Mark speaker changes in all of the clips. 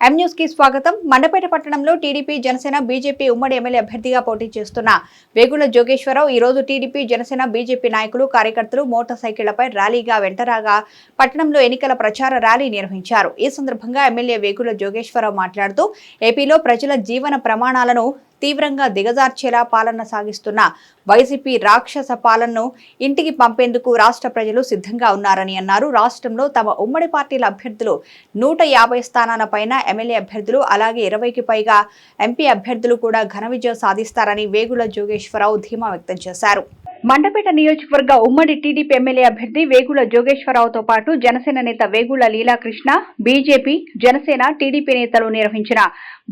Speaker 1: ఎం కి స్వాగతం. మండపేట పట్టణంలో టీడీపీ జనసేన బీజేపీ ఉమ్మడి ఎమ్మెల్యే అభ్యర్థిగా పోటీ చేస్తున్న వేగుల జోగేశ్వరరావు ఈ రోజు టీడీపీ జనసేన బీజేపీ నాయకులు కార్యకర్తలు మోటార్ సైకిళ్ళపై ర్యాలీగా వెంటరాగా పట్టణంలో ఎన్నికల ప్రచార ర్యాలీ నిర్వహించారు. ఈ సందర్భంగా ఎమ్మెల్యే వేగుల జోగేశ్వరరావు మాట్లాడుతూ ఏపీలో ప్రజల జీవన ప్రమాణాలను తీవ్రంగా దిగజార్చేలా పాలన సాగిస్తున్న వైసీపీ రాక్షస పాలనను ఇంటికి పంపేందుకు రాష్ట్ర ప్రజలు సిద్ధంగా ఉన్నారని అన్నారు. రాష్ట్రంలో తమ ఉమ్మడి పార్టీల అభ్యర్థులు నూట యాభై స్థానాల పైన ఎమ్మెల్యే అభ్యర్థులు అలాగే ఇరవైకి పైగా ఎంపీ అభ్యర్థులు కూడా ఘన విజయం సాధిస్తారని వేగుల జోగేశ్వరరావు ధీమా వ్యక్తం చేశారు. మండపేట నియోజకవర్గ ఉమ్మడి టీడీపీ ఎమ్మెల్యే అభ్యర్థి వేగుల జోగేశ్వరరావుతో పాటు జనసేన నేత వేగుల లీలాకృష్ణ బీజేపీ జనసేన టీడీపీ నేతలు నిర్వహించిన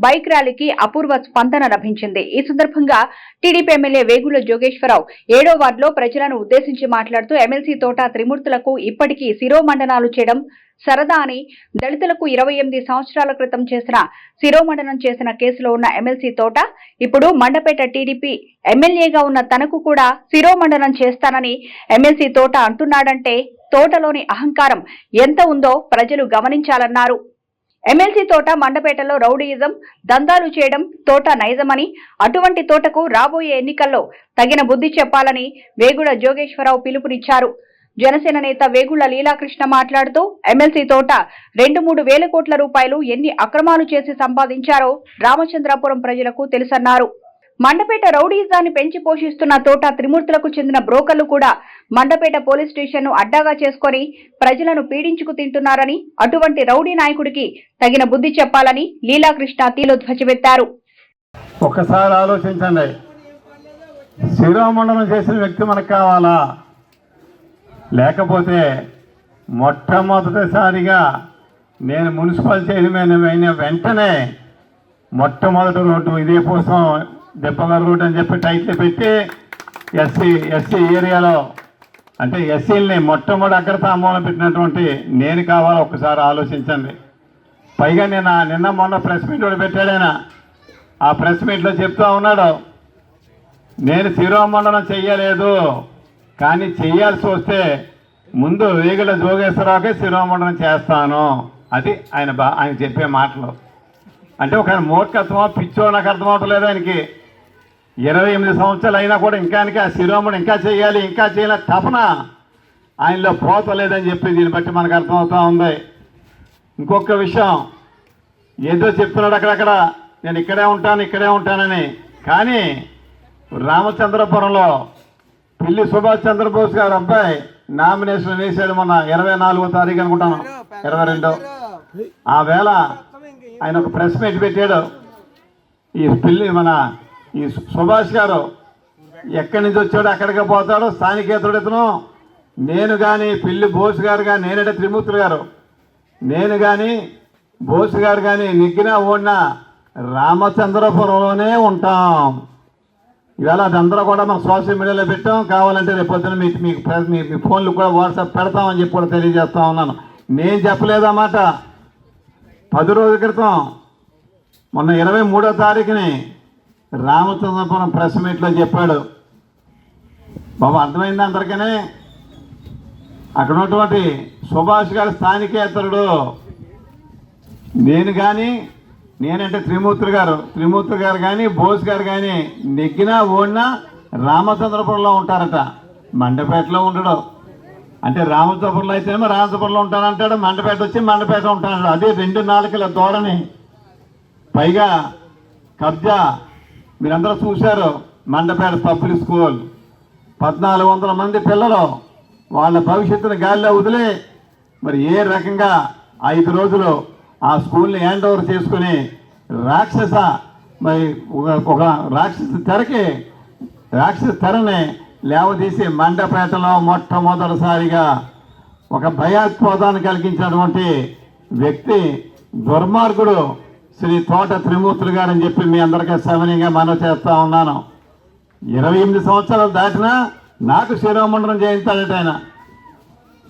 Speaker 1: బైక్ ర్యాలీకి అపూర్వ స్పందన లభించింది. ఈ సందర్భంగా టీడీపీ ఎమ్మెల్యే వేగుల జోగేశ్వరరావు ఏడో వార్డులో ప్రజలను ఉద్దేశించి మాట్లాడుతూ ఎమ్మెల్సీ తోట త్రిమూర్తులకు ఇప్పటికీ శిరోమండనాలు చేయడం సరదా అని దళితులకు ఇరవై ఎనిమిది సంవత్సరాల క్రితం చేసిన శిరోమండనం చేసిన కేసులో ఉన్న ఎమ్మెల్సీ తోట ఇప్పుడు మండపేట టీడీపీ ఎమ్మెల్యేగా ఉన్న తనకు కూడా శిరోమండనం చేస్తానని ఎమ్మెల్సీ తోట అంటున్నాడంటే తోటలోని అహంకారం ఎంత ఉందో ప్రజలు గమనించాలన్నారు. ఎమ్మెల్సీ తోట మండపేటలో రౌడీయిజం దందాలు చేయడం తోట నైజమని అటువంటి తోటకు రాబోయే ఎన్నికల్లో తగిన బుద్ధి చెప్పాలని వేగుడ జోగేశ్వరరావు పిలుపునిచ్చారు. జనసేన నేత వేగుళ్ళ లీలాకృష్ణ మాట్లాడుతూ ఎమ్మెల్సీ తోట రెండు మూడు వేల కోట్ల రూపాయలు ఎన్ని అక్రమాలు చేసి సంపాదించారో రామచంద్రాపురం ప్రజలకు తెలుసన్నారు. మండపేట రౌడీజాన్ని పెంచి పోషిస్తున్న తోట త్రిమూర్తులకు చెందిన బ్రోకర్లు కూడా మండపేట పోలీస్ స్టేషన్ను అడ్డాగా చేసుకొని ప్రజలను పీడించుకు తింటున్నారని అటువంటి రౌడీ నాయకుడికి తగిన బుద్ధి చెప్పాలని లీలాకృష్ణ తీలో ధ్వజమెత్తారు
Speaker 2: ఒక్కసారి ఆలోచించండి. శిరోమండనం చేసిన వ్యక్తి మనకు కావాలా? లేకపోతే మొట్టమొదటిసారిగా నేను మున్సిపల్ చైర్మన్ అయిన వెంటనే మొట్టమొదటి రోడ్డు ఇదే కోసం దెబ్బగారు రోడ్డు అని చెప్పి టైటిల్ పెట్టి ఎస్సీ ఎస్సీ ఏరియాలో అంటే ఎస్సీలని మొట్టమొదటి అగ్రతాంబూలం పెట్టినటువంటి నేను కావాలో ఒకసారి ఆలోచించండి. పైగా నేను నిన్న మొన్న ప్రెస్ మీట్ కూడా పెట్టాడైనా ఆ ప్రెస్ మీట్లో చెప్తా ఉన్నాడు నేను శిరోమండలం చెయ్యలేదు కానీ చేయాల్సి వస్తే ముందు వేగల జోగేశ్వరరావుకే శిరోమండనం చేస్తాను. అది ఆయన బా ఆయన చెప్పే మాటలు. అంటే ఒక మూర్ఖత్వమో పిచ్చో నాకు అర్థమవట్లేదు ఆయనకి. ఇరవై ఎనిమిది సంవత్సరాలు అయినా కూడా ఇంకా ఆయనకి ఆ శిరోమణి ఇంకా చేయాలి ఇంకా చేయాలి తపన ఆయనలో పోతలేదని చెప్పి దీన్ని బట్టి మనకు అర్థమవుతూ ఉంది. ఇంకొక విషయం ఏదో చెప్తున్నాడు అక్కడక్కడ నేను ఇక్కడే ఉంటాను ఇక్కడే ఉంటానని. కానీ రామచంద్రపురంలో పిల్లి సుభాష్ చంద్రబోస్ గారు అబ్బాయి నామినేషన్ వేసాడు మొన్న ఇరవై నాలుగో తారీఖు అనుకుంటాను. ఇరవై రెండు. ఆ వేళ ఆయన ఒక ప్రెస్ మీట్ పెట్టాడు. ఈ పిల్లి మన ఈ సుభాష్ గారు ఎక్కడి నుంచి వచ్చాడో అక్కడికి పోతాడో స్థానికేతరుడు ఇతను. నేను కానీ పిల్లి బోస్ గారు కానీ నేనంటే త్రిమూర్తులు గారు. నేను కానీ బోస్ గారు కానీ నిగ్గినా ఓడినా రామచంద్రపురంలోనే ఉంటాం. ఇవాళ అందరూ కూడా మనం సోషల్ మీడియాలో పెట్టాం. కావాలంటే రేపు మీకు మీకు మీ మీ ఫోన్లు కూడా వాట్సాప్ పెడతామని చెప్పి కూడా తెలియజేస్తా ఉన్నాను. నేను చెప్పలేదన్నమాట పది రోజుల క్రితం మొన్న ఇరవై మూడో తారీఖుని రామచంద్రపురం ప్రెస్ మీట్లో చెప్పాడు. బాబు అర్థమైంది అందరికనే? అక్కడ ఉన్నటువంటి సుభాష్ గారి స్థానికేతరుడు. నేను కానీ నేనంటే త్రిమూర్తులు గారు. త్రిమూర్తులు గారు కానీ బోస్ గారు కానీ నెగ్గినా ఓడినా రామచంద్రపురంలో ఉంటారట. మండపేటలో ఉండడు. అంటే రామచంద్రపురంలో అయితేనేమో రామచంద్రపురంలో ఉంటానంటాడు మండపేట వచ్చి మండపేట ఉంటాడు. అదే రెండు నాలుకల ధోరణి. పైగా కబ్జా. మీరందరూ చూశారు మండపేట పబ్లిక్ స్కూల్. పద్నాలుగు వందల మంది పిల్లలు వాళ్ళ భవిష్యత్తును గాలిలో వదిలి మరి ఏ రకంగా ఐదు రోజులు ఆ స్కూల్ని హ్యాండ్ ఓవర్ చేసుకుని రాక్షస మరి ఒక- ఒక రాక్షస తెరకి రాక్షస తెరని లేవదీసి మండపేటలో మొట్టమొదటిసారిగా ఒక భయాత్పోదాన్ని కలిగించినటువంటి వ్యక్తి దుర్మార్గుడు శ్రీ తోట త్రిమూర్తులు గారని చెప్పి మీ అందరికీ సమనీయంగా మనవి చేస్తూ ఉన్నాను. ఇరవై ఎనిమిది సంవత్సరాలు దాటినా నాకు శిరోమండలం చేయించాడట ఆయన.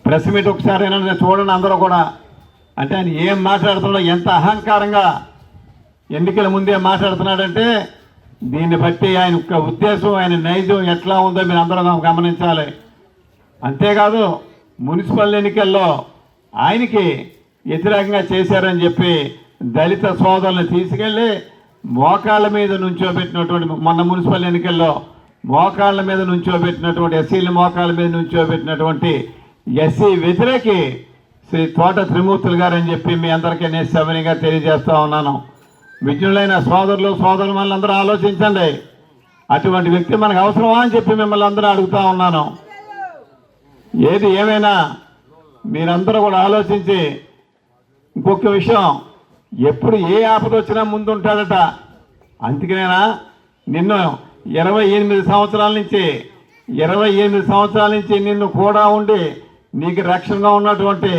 Speaker 2: ప్రెస్ మీట్ ఒకసారి చూడండి అందరూ కూడా. అంటే ఆయన ఏం మాట్లాడుతున్నాడో ఎంత అహంకారంగా ఎన్నికల ముందే మాట్లాడుతున్నాడంటే దీన్ని బట్టి ఆయన యొక్క ఉద్దేశం ఆయన నైజం ఎట్లా ఉందో మీరు అందరూ గమనించాలి. అంతేకాదు మున్సిపల్ ఎన్నికల్లో ఆయనకి వ్యతిరేకంగా చేశారని చెప్పి దళిత సోదరులను తీసుకెళ్ళి మోకాళ్ళ మీద నుంచోబెట్టినటువంటి మొన్న మున్సిపల్ ఎన్నికల్లో మోకాళ్ళ మీద నుంచోబెట్టినటువంటి ఎస్సీల మోకాళ్ళ మీద నుంచోబెట్టినటువంటి ఎస్సీ వ్యతిరేకి శ్రీ తోట త్రిమూర్తులు గారు అని చెప్పి మీ అందరికీ నేను సవినిగా ఉన్నాను. విజ్ఞులైన సోదరులు సోదరులు మళ్ళీ అందరూ ఆలోచించండి. అటువంటి వ్యక్తి మనకు అవసరమా అని చెప్పి మిమ్మల్ని అందరూ అడుగుతా ఉన్నాను. ఏది ఏమైనా మీరందరూ కూడా ఆలోచించి ఇంకొక విషయం ఎప్పుడు ఏ ఆపద వచ్చినా ముందు ఉంటాడట అందుకనేనా నిన్ను ఇరవై ఎనిమిది సంవత్సరాల నుంచి ఇరవై ఎనిమిది సంవత్సరాల నుంచి నిన్ను కూడా ఉండి నీకు రక్షణగా ఉన్నటువంటి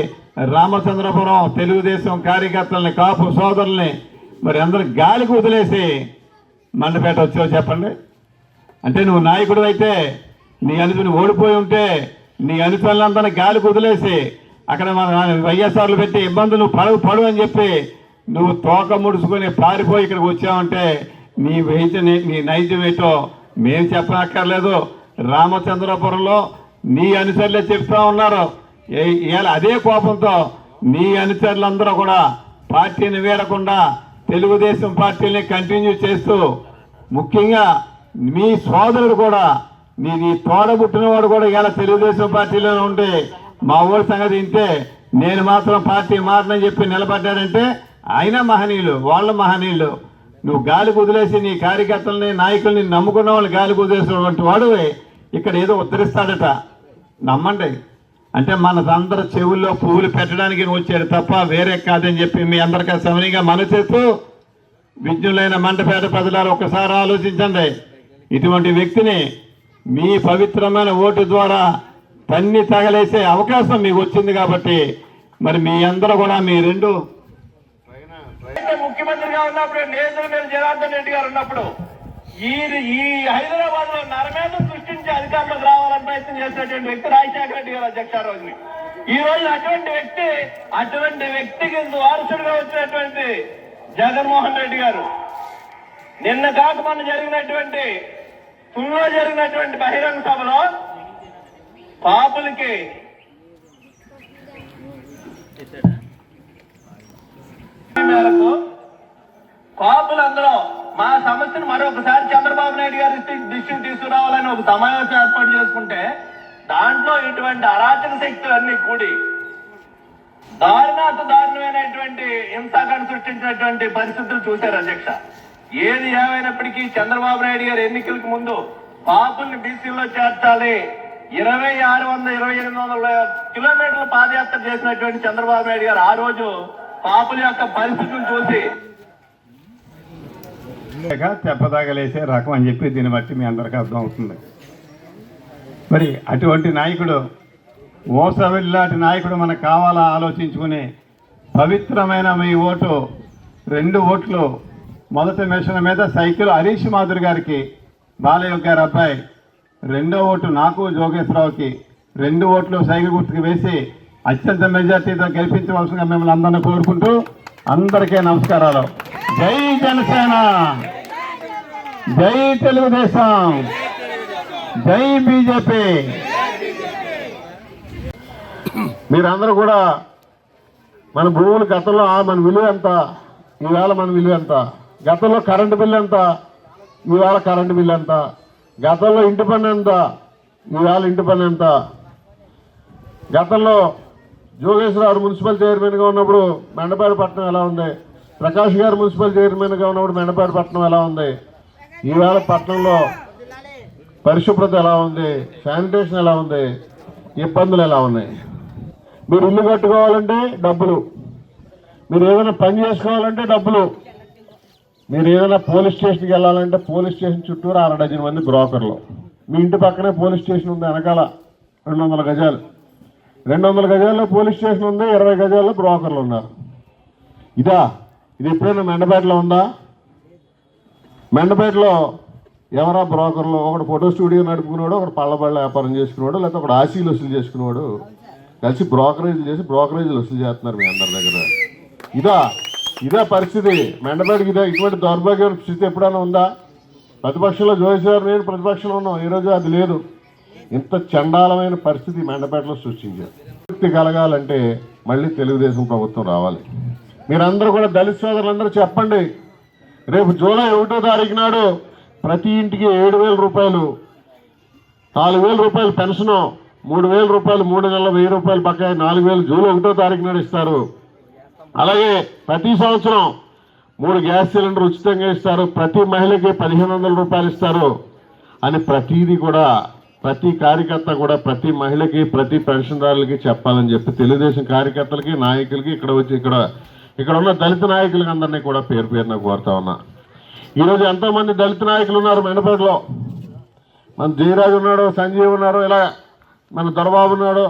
Speaker 2: రామచంద్రపురం తెలుగుదేశం కార్యకర్తల్ని కాపు సోదరుల్ని మరి అందరు గాలికి వదిలేసి మండపేట వచ్చావు చెప్పండి. అంటే నువ్వు నాయకుడు అయితే నీ అనుకుని ఓడిపోయి ఉంటే నీ అనుచరులందరినీ గాలికి వదిలేసి అక్కడ మన వైఎస్ఆర్లు పెట్టి ఇబ్బందులు పడు పడు అని చెప్పి నువ్వు తోక ముడుచుకొని పారిపోయి ఇక్కడికి వచ్చావంటే నీ వైద్య నీ నైజం ఏంటో మేము చెప్పనక్కర్లేదు. రామచంద్రపురంలో నీ అనుచరులే చెప్తా ఉన్నారు. ఇవాళ అదే కోపంతో నీ అనుచరులందరూ కూడా పార్టీని వీడకుండా తెలుగుదేశం పార్టీని కంటిన్యూ చేస్తూ ముఖ్యంగా మీ సోదరుడు కూడా నీ నీ తోడబుట్టినవాడు కూడా ఇలా తెలుగుదేశం పార్టీలోనే ఉంటే మా ఊరి సంగతి ఇంతే. నేను మాత్రం పార్టీ మారనని చెప్పి నిలబడ్డాడంటే ఆయన మహనీయులు వాళ్ళ మహనీయులు. నువ్వు గాలి కుదిలేసి నీ కార్యకర్తల్ని నాయకుల్ని నమ్ముకున్న వాళ్ళు గాలి కుదిలేసినటువంటి వాడు ఇక్కడ ఏదో ఉద్ధరిస్తాడట. నమ్మండి. అంటే మన చెవుల్లో పువ్వులు పెట్టడానికి వచ్చాడు తప్ప వేరే కాదని చెప్పి మీ అందరికీ సమనిగా మనసేస్తూ విజ్ఞులైన మండపేట ప్రజలారు ఒకసారి ఆలోచించండి. ఇటువంటి వ్యక్తిని మీ పవిత్రమైన ఓటు ద్వారా తన్ని తగలేసే అవకాశం మీకు వచ్చింది కాబట్టి మరి మీ అందరూ కూడా మీ రెండు
Speaker 3: ముఖ్యమంత్రిగా ఉన్నప్పుడు నేతలు జనార్దన్ రెడ్డి గారు ఉన్నప్పుడు ఈ ఈ హైదరాబాద్లో నరమేధం సృష్టించి అధికారంలోకి రావాలని ప్రయత్నం చేసినటువంటి వ్యక్తి రాజశేఖర రెడ్డి గారు అధ్యక్ష ఆ రోజుని. ఈ రోజు అటువంటి వ్యక్తి అటువంటి వ్యక్తికి వారసుడిగా వచ్చినటువంటి జగన్మోహన్ రెడ్డి గారు నిన్న కాక మొన్న జరిగినటువంటి తుల్లో జరిగినటువంటి బహిరంగ సభలో పాపులకి మేరకు కాపులందరూ మా సమస్యను మరొకసారి చంద్రబాబు నాయుడు గారి దృష్టికి తీసుకురావాలని ఒక సమావేశం ఏర్పాటు చేసుకుంటే దాంట్లో ఇటువంటి అరాచక శక్తులన్నీ కూడి దారుణాత దారుణమైనటువంటి హింసాకాండ సృష్టించినటువంటి పరిస్థితులు చూశారు అధ్యక్ష. ఏది ఏమైనప్పటికీ చంద్రబాబు నాయుడు గారు ఎన్నికలకు ముందు పాపుల్ని బీసీలో చేర్చాలి. ఇరవై ఆరు వందల ఇరవై ఎనిమిది వందల కిలోమీటర్ల పాదయాత్ర చేసినటువంటి చంద్రబాబు నాయుడు గారు ఆ రోజు పాపుల యొక్క పరిస్థితులు చూసి
Speaker 2: తెప్పదాగలేసే రకం అని చెప్పి దీన్ని బట్టి మీ అందరికీ అర్థం అవుతుంది మరి అటువంటి నాయకుడు మోసవిల్లాంటి నాయకుడు మనకు కావాలా ఆలోచించుకుని పవిత్రమైన మీ ఓటు రెండు ఓట్లు మొదటి మిషన్ మీద సైకిల్ హరీష్ మాధురి గారికి బాలయ్య గారి అబ్బాయి రెండో ఓటు నాకు జోగేశ్వరరావుకి రెండు ఓట్లు సైకిల్ గుర్తుకు వేసి అత్యంత మెజార్టీతో గెలిపించవలసిందిగా మిమ్మల్ని అందరినీ కోరుకుంటూ అందరికీ నమస్కారాలు. జై జనసేన! జై తెలుగుదేశం. జై బీజేపీ. మీరందరూ కూడా మన భూములు గతంలో మన విలువ ఎంత ఈవేళ మన విలువ ఎంత? గతంలో కరెంటు బిల్లు ఎంత ఈవేళ కరెంటు బిల్లు ఎంత? గతంలో ఇంటి పన్ను ఎంత ఈవేళ ఇంటి పన్ను ఎంత? గతంలో జోగేశ్వరరావు మున్సిపల్ చైర్మన్గా ఉన్నప్పుడు మెండపేట పట్టణం ఎలా ఉంది? ప్రకాష్ గారు మున్సిపల్ చైర్మన్గా ఉన్నప్పుడు మెండపేట పట్టణం ఎలా ఉంది? ఈవేళ పట్టణంలో పరిశుభ్రత ఎలా ఉంది? శానిటేషన్ ఎలా ఉంది? ఇబ్బందులు ఎలా ఉన్నాయి? మీరు ఇల్లు కట్టుకోవాలంటే డబ్బులు. మీరు ఏదైనా పని చేసుకోవాలంటే డబ్బులు. మీరు ఏదైనా పోలీస్ స్టేషన్కి వెళ్ళాలంటే పోలీస్ స్టేషన్ చుట్టూరు అర డజన్ మంది బ్రోకర్లు. మీ ఇంటి పక్కనే పోలీస్ స్టేషన్ ఉంది వెనకాల రెండు వందల గజాలు. రెండు వందల గజాల్లో పోలీస్ స్టేషన్ ఉంది ఇరవై గజాల్లో బ్రోకర్లు ఉన్నారు. ఇదా ఇది ఎప్పుడైనా మెండపేటలో ఉందా? మెండపేటలో ఎవరా బ్రోకర్లు ఒకడు ఫోటో స్టూడియో నడుపుకున్నాడు ఒకడు పళ్ళబళ్ళ వ్యాపారం చేసుకున్నాడు లేకపోతే ఒకడు ఆశీలు వసూలు చేసుకున్నాడు. కలిసి బ్రోకరేజ్ చేసి బ్రోకరేజీలు వసూలు చేస్తున్నారు మీ అందరి దగ్గర. ఇదా ఇదే పరిస్థితి. మెండపేటకి ఇదే ఇటువంటి దౌర్భాగ్య స్థితి ఎప్పుడైనా ఉందా? ప్రతిపక్షంలో జోసేవారు నేను ప్రతిపక్షంలో ఉన్నాం. ఈరోజు అది లేదు. ఇంత చండాలమైన పరిస్థితి మెండపేటలో సృష్టించారు. శక్తి కలగాలంటే మళ్ళీ తెలుగుదేశం ప్రభుత్వం రావాలి.
Speaker 4: మీరందరూ కూడా దళిత సోదరులందరూ చెప్పండి. రేపు జూలై ఒకటో తారీఖు నాడు ప్రతి ఇంటికి ఏడు వేల రూపాయలు నాలుగు వేల రూపాయలు పెన్షను మూడు వేల రూపాయలు మూడు నెలల వెయ్యి రూపాయలు బకాయి నాలుగు వేలు జూలై ఒకటో తారీఖు నాడు ఇస్తారు. అలాగే ప్రతి సంవత్సరం మూడు గ్యాస్ సిలిండర్ ఉచితంగా ఇస్తారు. ప్రతి మహిళకి పదిహేను వందల రూపాయలు ఇస్తారు. అని ప్రతిదీ కూడా ప్రతి కార్యకర్త కూడా ప్రతి మహిళకి ప్రతి పెన్షన్దారులకి చెప్పాలని చెప్పి తెలుగుదేశం కార్యకర్తలకి నాయకులకి ఇక్కడ వచ్చి ఇక్కడ ఇక్కడ ఉన్న దళిత నాయకులకి అందరినీ కూడా పేరు పేరున కోరుతా ఉన్నా. ఈరోజు ఎంతోమంది దళిత నాయకులు ఉన్నారు మెనపేటలో మన జయరాజు ఉన్నాడు సంజీవ్ ఉన్నారు ఇలా మన దొరబాబు ఉన్నాడు.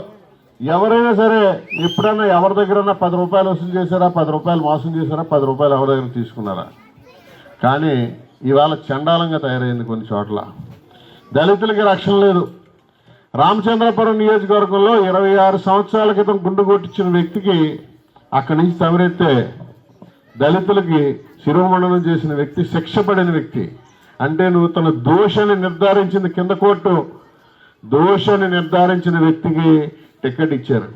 Speaker 4: ఎవరైనా సరే ఎప్పుడైనా ఎవరి దగ్గర పది రూపాయలు వసూలు చేశారా పది రూపాయలు మోసం చేశారా పది రూపాయలు ఎవరి దగ్గర తీసుకున్నారా? కానీ ఇవాళ చండాలంగా తయారైంది కొన్ని చోట్ల. దళితులకి రక్షణ లేదు. రామచంద్రపురం నియోజకవర్గంలో ఇరవై ఆరు సంవత్సరాల క్రితం గుండు కొట్టించిన వ్యక్తికి అక్కడి నుంచి తవరెత్తే దళితులకి శిరోమండనం చేసిన వ్యక్తి శిక్ష పడిన వ్యక్తి. అంటే నువ్వు తన దోషాన్ని నిర్ధారించిన కింద కోర్టు దోషాన్ని నిర్ధారించిన వ్యక్తికి టికెట్ ఇచ్చారు.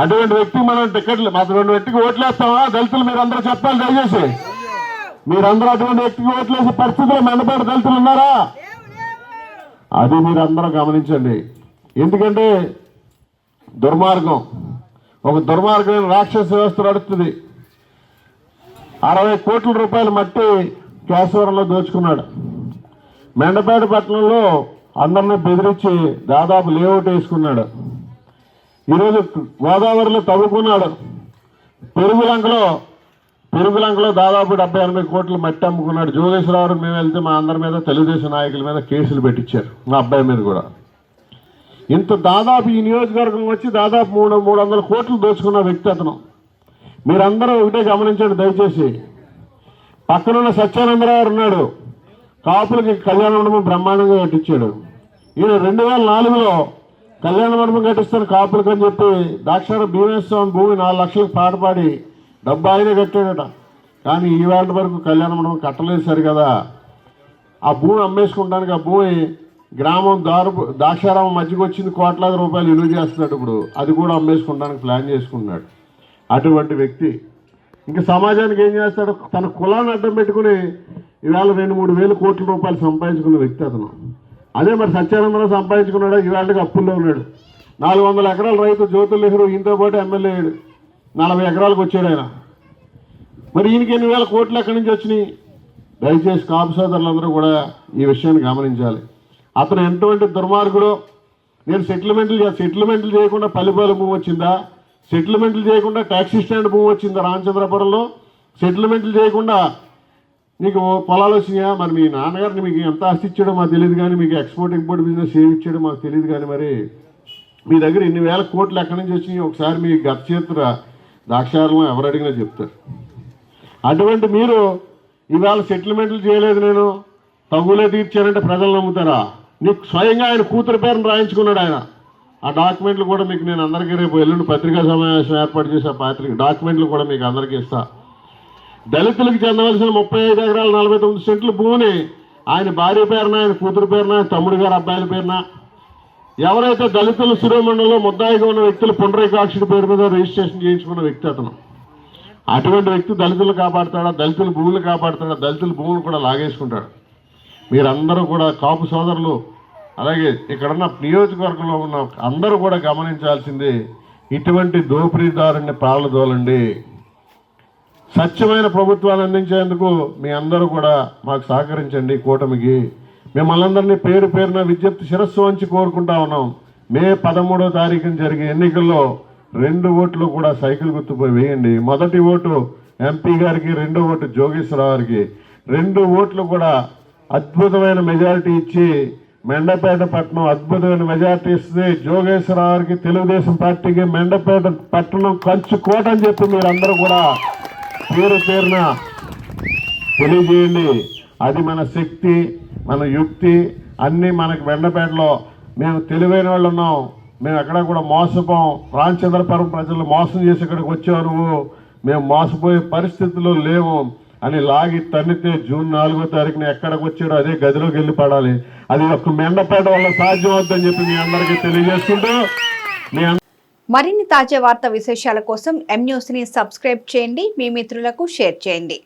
Speaker 4: అటువంటి వ్యక్తి మనం టికెట్లు అటువంటి వ్యక్తికి ఓట్లేస్తామా? దళితులు మీరందరూ చెప్పాలి దయచేసి. మీరందరూ అటువంటి వ్యక్తికి ఓట్లేసే పరిస్థితిలో మెండపాటు దళితులు ఉన్నారా? అది మీరందరూ గమనించండి. ఎందుకంటే దుర్మార్గం. ఒక దుర్మార్గమైన రాక్షస వ్యవస్థ నడుస్తుంది అరవై కోట్ల రూపాయలు మట్టి కేశవరంలో దోచుకున్నాడు. మెండపేట పట్టణంలో అందరిని బెదిరించి దాదాపు లేఅవుట్ వేసుకున్నాడు. ఈరోజు గోదావరిలో తవ్వుకున్నాడు. పెరుగులంకలో పెరుగులంకలో దాదాపు డెబ్బై ఎనభై కోట్లు మట్టి అమ్ముకున్నాడు. జోగేశ్వరరావు మేము వెళ్తే మా అందరి మీద తెలుగుదేశం నాయకుల మీద కేసులు పెట్టించారు. మా అబ్బాయి మీద కూడా. ఇంత దాదాపు ఈ నియోజకవర్గం వచ్చి దాదాపు మూడు మూడు వందల కోట్లు దోచుకున్న వ్యక్తి అతను. మీరందరూ ఒకటే గమనించండి దయచేసి. పక్కనున్న సత్యానందరావు ఉన్నాడు. కాపులకి కళ్యాణ మండపం బ్రహ్మాండంగా కట్టించాడు. ఈయన రెండు వేల నాలుగులో కళ్యాణ మండపం కట్టిస్తాను కాపులకు అని చెప్పి దాక్షార భీమేశ్వరం భూమి నాలుగు లక్షలకు పాటపాడి డబ్బు ఆయనే కట్టాడట. కానీ ఈవేళ వరకు కళ్యాణ మండపం కట్టలేదు సరి కదా ఆ భూమి అమ్మేసుకుంటానికి ఆ భూమి గ్రామం దారు దాక్షారామం మధ్యకి వచ్చింది కోట్లాది రూపాయలు విలువ చేస్తున్నాడు ఇప్పుడు. అది కూడా అమ్మేసుకుంటానికి ప్లాన్ చేసుకున్నాడు అటువంటి వ్యక్తి. ఇంకా సమాజానికి ఏం చేస్తాడు? తన కులాన్ని అడ్డం పెట్టుకుని ఇవాళ రెండు మూడు వేల కోట్ల రూపాయలు సంపాదించుకున్న వ్యక్తి అతను. అదే మరి సత్యానందరావు సంపాదించుకున్నాడు? ఇవాళకి అప్పుల్లో ఉన్నాడు. నాలుగు వందల ఎకరాల రైతు జ్యోతుల నెహ్రూ ఈయనతో పాటు ఎమ్మెల్యే అయ్యాడు. నలభై ఎకరాలకు వచ్చాడు ఆయన. మరి ఈయనకి ఎన్ని వేల కోట్లు ఎక్కడి నుంచి వచ్చినాయి? దయచేసి కాపు సోదరులందరూ కూడా ఈ విషయాన్ని గమనించాలి. అతను ఎంటువంటి దుర్మార్గుడు? నేను సెటిల్మెంట్లు సెటిల్మెంట్లు చేయకుండా పల్లిపాల భూమి వచ్చిందా? సెటిల్మెంట్లు చేయకుండా ట్యాక్సీ స్టాండ్ భూమి వచ్చిందా రామచంద్రపురంలో? సెటిల్మెంట్లు చేయకుండా నీకు పొలాలు వచ్చినాయా? మరి మీ నాన్నగారిని మీకు ఎంత ఆస్తి ఇచ్చాడో మాకు తెలియదు కానీ మీకు ఎక్స్పోర్ట్ ఇంపోర్ట్ బిజినెస్ ఏమి ఇచ్చాడో మాకు తెలియదు కానీ మరి మీ దగ్గర ఇన్ని వేల కోట్లు ఎక్కడి నుంచి వచ్చినాయి? ఒకసారి మీ గత చేతుల దాక్షారంలో ఎవరు అడిగినా చెప్తారు. అటువంటి మీరు ఇవాళ సెటిల్మెంట్లు చేయలేదు నేను. తగ్గులే తీర్చారంటే ప్రజలు నమ్ముతారా? నీకు స్వయంగా ఆయన కూతురు పేరును రాయించుకున్నాడు ఆయన. ఆ డాక్యుమెంట్లు కూడా మీకు నేను అందరికీ రేపు ఎల్లుండి పత్రికా సమావేశం ఏర్పాటు చేసే పాత్రిక డాక్యుమెంట్లు కూడా మీకు అందరికీ ఇస్తా. దళితులకు చెందవలసిన ముప్పై ఐదు ఎకరాల నలభై తొమ్మిది సెంట్లు భూమిని ఆయన భార్య పేరున ఆయన కూతురు పేరున ఆయన తమ్ముడు గారు అబ్బాయిల పేరున. ఎవరైతే దళితుల శిరోమండలంలో ముద్దాయిగా ఉన్న వ్యక్తులు పునరేకాక్షుడి పేరు మీద రిజిస్ట్రేషన్ చేయించుకున్న వ్యక్తి అతను. అటువంటి వ్యక్తి దళితులు కాపాడుతాడా? దళితుల భూములు కాపాడుతాడా? దళితుల భూములు కూడా లాగేసుకుంటాడు. మీరందరూ కూడా కాపు సోదరులు అలాగే ఇక్కడున్న నియోజకవర్గంలో ఉన్న అందరూ కూడా గమనించాల్సింది ఇటువంటి దోపిడీదారుని పాలదోలండి స్వచ్ఛమైన ప్రభుత్వాన్ని అందించేందుకు మీ అందరూ కూడా మాకు సహకరించండి కూటమికి. మిమ్మల్ని పేరు పేరున విజ్ఞప్తి శిరస్సు వంచి కోరుకుంటా ఉన్నాం. మే పదమూడో తారీఖున జరిగే ఎన్నికల్లో రెండు ఓట్లు కూడా సైకిల్ గుర్తుపై వేయండి. మొదటి ఓటు ఎంపీ గారికి రెండో ఓటు జోగేశ్వరరావు గారికి. రెండు ఓట్లు కూడా అద్భుతమైన మెజారిటీ ఇచ్చి మెండపేట పట్టణం అద్భుతమైన మెజార్టీ ఇస్తుంది. జోగేశ్వరరావు గారికి తెలుగుదేశం పార్టీకి మెండపేట పట్టణం కంచు కోట అని చెప్పి మీరందరూ కూడా పేరు పేరున తెలియజేయండి. అది మన శక్తి మన యుక్తి అన్నీ మనకు మెండపేటలో మేము తెలివైన వాళ్ళు ఉన్నాం. మేము ఎక్కడ కూడా మోసపోం. రామచంద్రపురం ప్రజలు మోసం చేసి ఇక్కడికి వచ్చావు నువ్వు. మేము మోసపోయే పరిస్థితుల్లో లేవు. అని లాగి తన్నితే జూన్ నాలుగో తారీఖున ఎక్కడికి వచ్చాడో అదే గదిలోకి వెళ్ళి పడాలి. అది ఒక మెండపాట వల్ల సాధ్యం అవుతుందని చెప్పి మీ అందరికీ తెలియజేసుకుంటూ మీ
Speaker 5: మరిన్ని తాజా వార్త విశేషాల కోసం ఎం న్యూస్ని సబ్స్క్రైబ్ చేయండి. మీ మిత్రులకు షేర్ చేయండి.